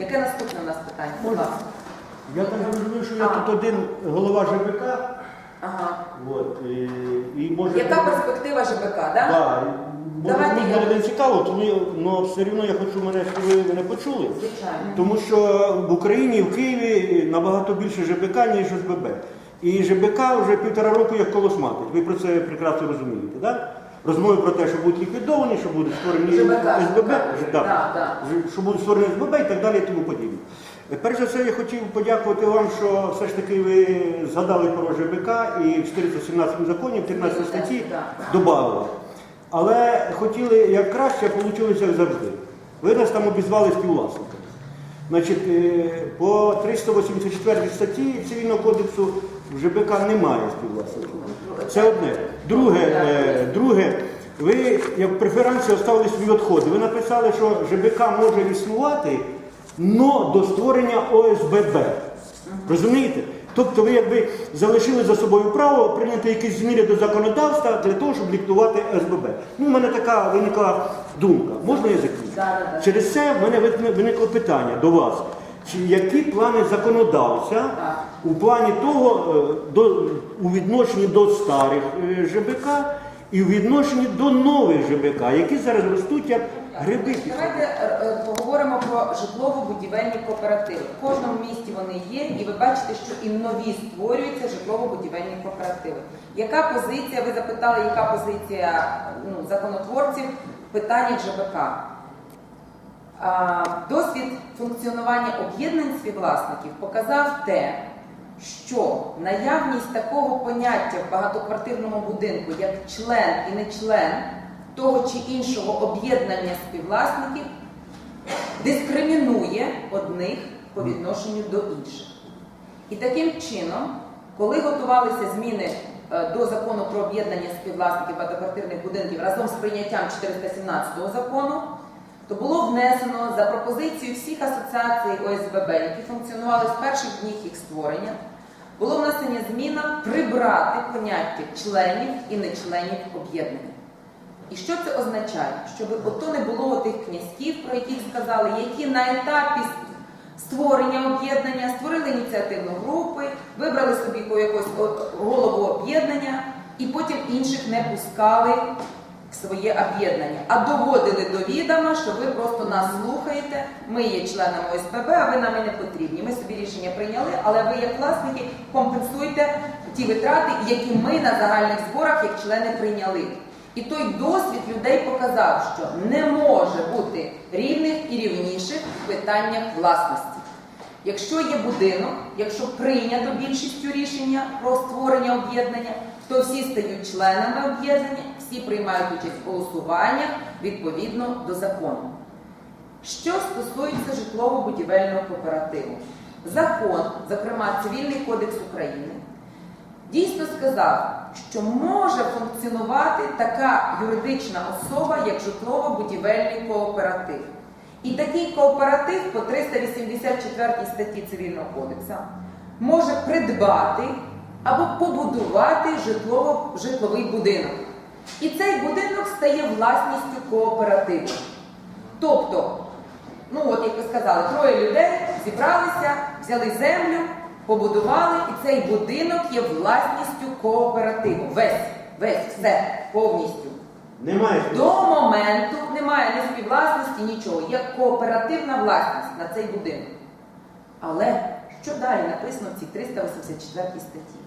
Яке наступне у нас питання? Будь Можна? ласка. Я так розумію, що я А. тут один голова ЖБК, Ага. от, і, і може... Яка перспектива ЖБК, так? Да? Да, може Давайте мені я- буде не цікаво, тому я- но все одно я хочу мене, щоб ви мене почули. Звичайно. Тому що в Україні, в Києві набагато більше ЖБК, ніж СББ. І ЖБК вже півтора року як колосматить. Ви про це прекрасно розумієте, так? Розмови про те, що будуть ліквідовані, що будуть створені ЖБК. СББ, Так, да, що будуть створені СББ і так далі і тому подібне. Перш за все, я хотів подякувати вам, що все ж таки ви згадали про ЖБК і в 417 законі, в 13 статті додали. Але хотіли як краще, а вийшло як завжди. Ви нас там обізвали співвласниками. Значить, е, по 384 статті Цивільного кодексу в ЖБК немає співвласників. Це одне. Друге, е, друге, ви як преференцію оставили свої відходи. Ви написали, що ЖБК може існувати, но до створення ОСББ. Розумієте? Тобто ви якби залишили за собою право прийняти якісь зміни до законодавства для того, щоб диктувати СББ. Ну, у мене така виникла думка. Можна я закінчу? Через це в мене виникло питання до вас. Чи які плани законодавця у плані того, е, до, у відношенні до старих е, ЖБК і у відношенні до нових ЖБК, які зараз ростуть як гриби? Давайте е, поговоримо про житлово-будівельні кооперативи. В кожному місті вони є, і ви бачите, що і нові створюються житлово-будівельні кооперативи. Яка позиція? Ви запитали, яка позиція ну, законотворців в питаннях ЖБК? Досвід функціонування об'єднань співвласників показав те, що наявність такого поняття в багатоквартирному будинку, як член і не член того чи іншого об'єднання співвласників, дискримінує одних по відношенню до інших. І таким чином, коли готувалися зміни е, до закону про об'єднання співвласників багатоквартирних будинків разом з прийняттям 417 закону, то було внесено за пропозицією всіх асоціацій ОСББ, які функціонували з перших днів їх створення, було внесення зміна прибрати поняття членів і нечленів об'єднання. І що це означає? Щоб ото не було тих князьків, про яких сказали, які на етапі створення об'єднання створили ініціативну групу, вибрали собі о- голову об'єднання і потім інших не пускали своє об'єднання, а доводили до відома, що ви просто нас слухаєте, ми є членами ОСББ, а ви нам і не потрібні. Ми собі рішення прийняли, але ви, як власники, компенсуйте ті витрати, які ми на загальних зборах як члени прийняли. І той досвід людей показав, що не може бути рівних і рівніших в питаннях власності. Якщо є будинок, якщо прийнято більшістю рішення про створення об'єднання, то всі стають членами об'єднання, всі приймають участь в голосуваннях відповідно до закону. Що стосується житлово-будівельного кооперативу, закон, зокрема Цивільний кодекс України, дійсно сказав, що може функціонувати така юридична особа, як житлово-будівельний кооператив. І такий кооператив по 384 статті Цивільного кодексу може придбати або побудувати житлово, житловий будинок. І цей будинок стає власністю кооперативу. Тобто, ну от як ви сказали, троє людей зібралися, взяли землю, побудували, і цей будинок є власністю кооперативу. Весь, весь, все, повністю. Немає До моменту немає ні співвласності, нічого. Є кооперативна власність на цей будинок. Але що далі написано в цій 384 статті?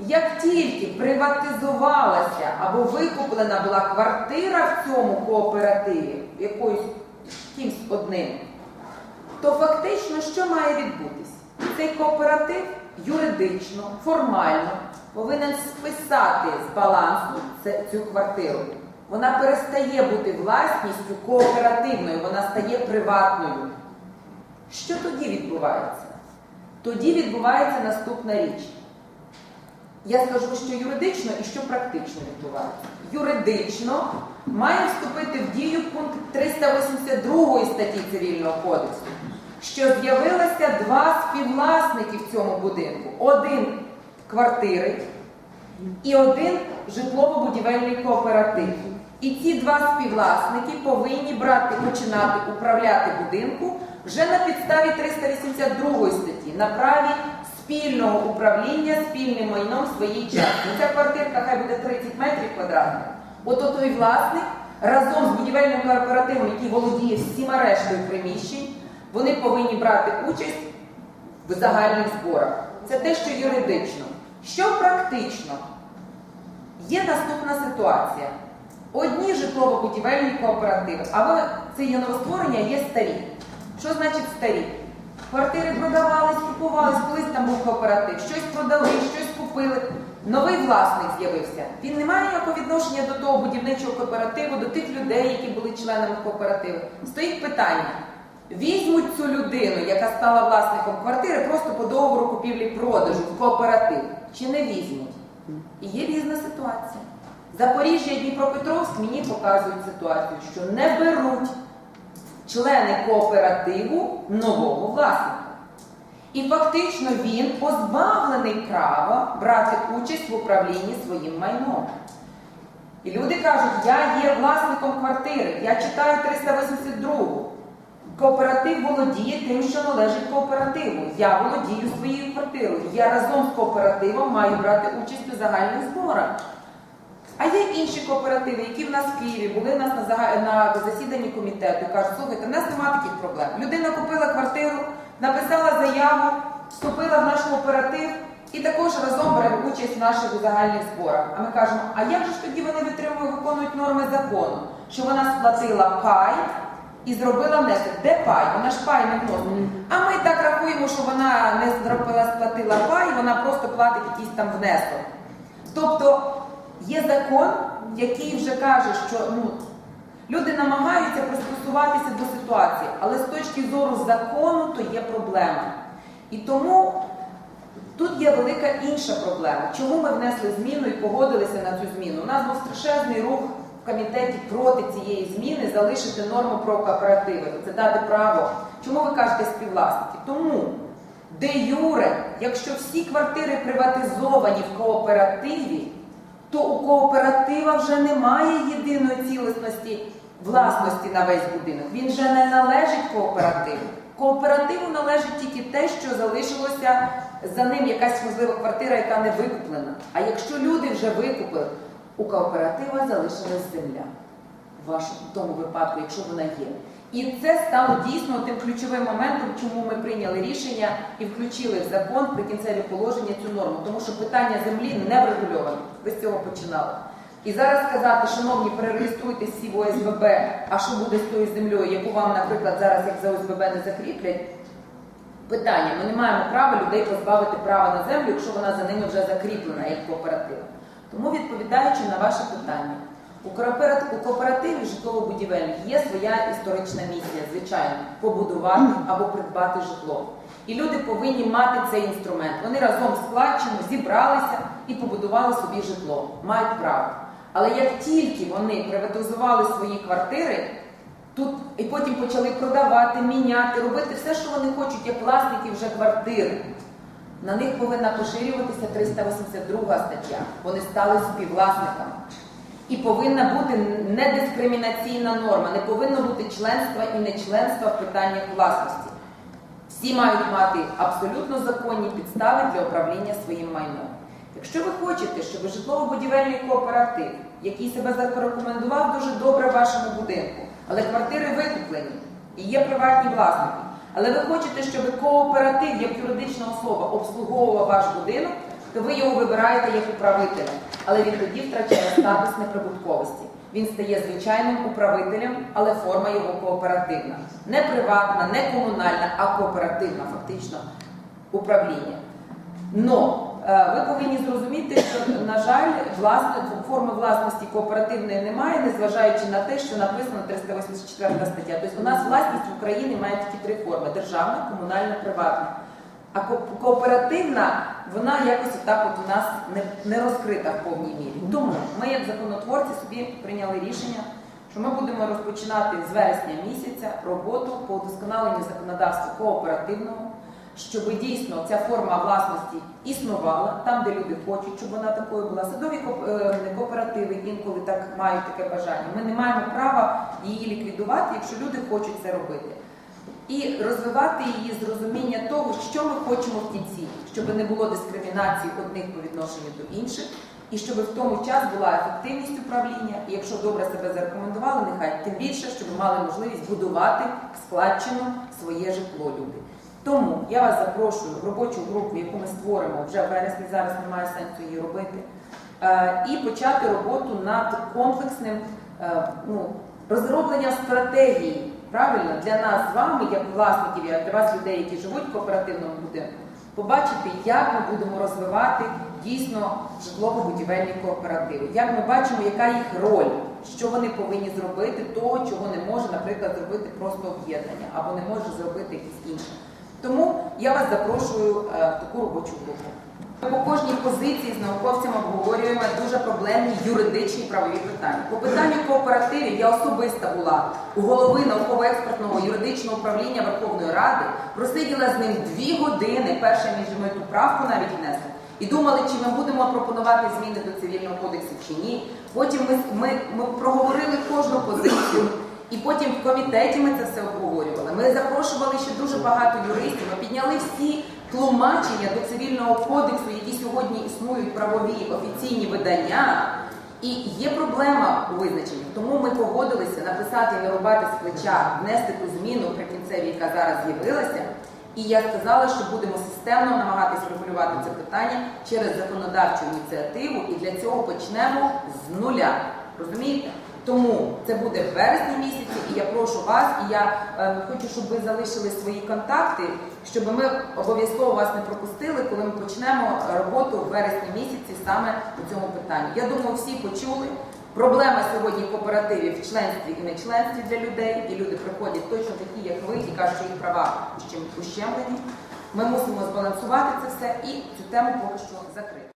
Як тільки приватизувалася або викуплена була квартира в цьому кооперативі, якоюсь кимсь одним, то фактично що має відбутись? Цей кооператив юридично, формально повинен списати з балансу цю квартиру. Вона перестає бути власністю кооперативною, вона стає приватною. Що тоді відбувається? Тоді відбувається наступна річ. Я скажу, що юридично і що практично відбувається. Юридично має вступити в дію пункт 382 статті Цивільного кодексу, що з'явилося два співвласники в цьому будинку: один квартири і один житлово-будівельний кооператив. І ці два співвласники повинні брати, починати управляти будинку Вже на підставі 382 статті на праві спільного управління спільним майном своєї частки. Ця квартирка хай буде 30 метрів квадратних. От той власник разом з будівельним кооперативом, який володіє всіма рештою приміщень, вони повинні брати участь в загальних зборах. Це те, що юридично. Що практично? Є наступна ситуація. Одні житлово-будівельні кооперативи, або це є новостворення, є старі. Що значить старі? Квартири продавались, купувались, колись там був кооператив, щось продали, щось купили. Новий власник з'явився. Він не має ніякого відношення до того будівничого кооперативу, до тих людей, які були членами кооперативу. Стоїть питання: візьмуть цю людину, яка стала власником квартири, просто по договору купівлі-продажу в кооператив, чи не візьмуть? І є різна ситуація. Запоріжжя і Дніпропетровськ мені показують ситуацію, що не беруть члени кооперативу нового власника. І фактично він позбавлений права брати участь в управлінні своїм майном. І люди кажуть, я є власником квартири, я читаю 382. Кооператив володіє тим, що належить кооперативу. Я володію своєю квартирою. Я разом з кооперативом маю брати участь у загальних зборах. А є інші кооперативи, які в нас в Києві були в нас на, зага- на засіданні комітету. Кажуть, слухайте, в нас немає таких проблем. Людина купила квартиру, написала заяву, вступила в наш кооператив і також разом бере участь в наших загальних зборах. А ми кажемо, а як же ж тоді вони витримують, виконують норми закону? Що вона сплатила пай і зробила внесок. Де пай? Вона ж пай не вносить. А ми так рахуємо, що вона не зробила, сплатила пай, вона просто платить якийсь там внесок. Тобто є закон, який вже каже, що ну, люди намагаються пристосуватися до ситуації, але з точки зору закону то є проблема. І тому тут є велика інша проблема. Чому ми внесли зміну і погодилися на цю зміну? У нас був страшезний рух в комітеті проти цієї зміни залишити норму про кооперативи. Це дати право. Чому ви кажете співвласники? Тому де юре, якщо всі квартири приватизовані в кооперативі, то у кооператива вже немає єдиної цілісності власності на весь будинок. Він вже не належить кооперативу. Кооперативу належить тільки те, що залишилося за ним якась можливо квартира, яка не викуплена. А якщо люди вже викупили, у кооператива залишилась земля в вашому в тому випадку, якщо вона є. І це стало дійсно тим ключовим моментом, чому ми прийняли рішення і включили в закон прикінцеві положення цю норму, тому що питання землі не врегульоване. Ви з цього починали. І зараз сказати, шановні, перереєструйтесь всі в ОСББ, а що буде з тою землею, яку вам, наприклад, зараз як за ОСББ не закріплять? Питання: ми не маємо права людей позбавити права на землю, якщо вона за ними вже закріплена як кооператив. Тому відповідаючи на ваше питання, у кооперативі, житлово-будівельних є своя історична місія, звичайно, побудувати або придбати житло. І люди повинні мати цей інструмент. Вони разом сплачено зібралися і побудували собі житло. Мають право. Але як тільки вони приватизували свої квартири, тут і потім почали продавати, міняти, робити все, що вони хочуть, як власники вже квартири. На них повинна поширюватися 382 стаття. Вони стали співвласниками. І повинна бути недискримінаційна норма, не повинно бути членства і нечленства в питаннях власності. Всі мають мати абсолютно законні підстави для управління своїм майном. Якщо ви хочете, щоб житлово-будівельний кооператив, який себе зарекомендував дуже добре в вашому будинку, але квартири викуплені і є приватні власники, але ви хочете, щоб кооператив як юридична особа обслуговував ваш будинок, то ви його вибираєте як управителя, але він тоді втрачає статус неприбутковості. Він стає звичайним управителем, але форма його кооперативна. Не приватна, не комунальна, а кооперативна, фактично, управління. Но е, ви повинні зрозуміти, що, на жаль, власне, форми власності кооперативної немає, незважаючи на те, що написано 384 стаття. Тобто у нас власність в Україні має тільки три форми: державна, комунальна, приватна. А кооперативна, вона якось отак от у нас не, не розкрита в повній мірі. Тому ми, як законотворці, собі прийняли рішення, що ми будемо розпочинати з вересня місяця роботу по удосконаленню законодавства кооперативного, щоб дійсно ця форма власності існувала там, де люди хочуть, щоб вона такою була. Садові е, кооперативи інколи так мають таке бажання. Ми не маємо права її ліквідувати, якщо люди хочуть це робити. і розвивати її з розуміння того, що ми хочемо в кінці, щоб не було дискримінації одних по відношенню до інших, і щоб в тому час була ефективність управління. І якщо добре себе зарекомендували, нехай тим більше, щоб мали можливість будувати складчину своє житло люди. Тому я вас запрошую в робочу групу, яку ми створимо вже в вересні. Зараз немає сенсу її робити. е, І почати роботу над комплексним е, ну, розробленням стратегії правильно для нас з вами, як власників, як для вас, людей, які живуть в кооперативному будинку, побачити, як ми будемо розвивати дійсно житлово-будівельні кооперативи, як ми бачимо, яка їх роль, що вони повинні зробити, того, чого не може, наприклад, зробити просто об'єднання або не може зробити якісь інше. Тому я вас запрошую е, в таку робочу групу. Ми по кожній позиції з науковцями обговорюємо дуже проблемні юридичні правові питання. По питанню кооперативів я особисто була у голови науково-експертного юридичного управління Верховної Ради, просиділа з ним дві години, перша між ту правку навіть внесли, і думали, чи ми будемо пропонувати зміни до цивільного кодексу чи ні. Потім ми, ми, ми проговорили кожну позицію. І потім в комітеті ми це все обговорювали. Ми запрошували ще дуже багато юристів. Ми підняли всі тлумачення до цивільного кодексу, які сьогодні існують правові офіційні видання. І є проблема у визначенні. Тому ми погодилися написати і не рубати з плеча, внести ту зміну в прикінцевій, яка зараз з'явилася. І я сказала, що будемо системно намагатись регулювати це питання через законодавчу ініціативу, і для цього почнемо з нуля. Розумієте? Тому це буде в вересні місяці, і я прошу вас, і я е, хочу, щоб ви залишили свої контакти, щоб ми обов'язково вас не пропустили, коли ми почнемо роботу в вересні місяці саме у цьому питанні. Я думаю, всі почули. Проблема сьогодні кооперативів в членстві і не членстві для людей, і люди приходять точно такі, як ви, і кажуть, що їх права ущемлені. Ми мусимо збалансувати це все і цю тему поки що закрити.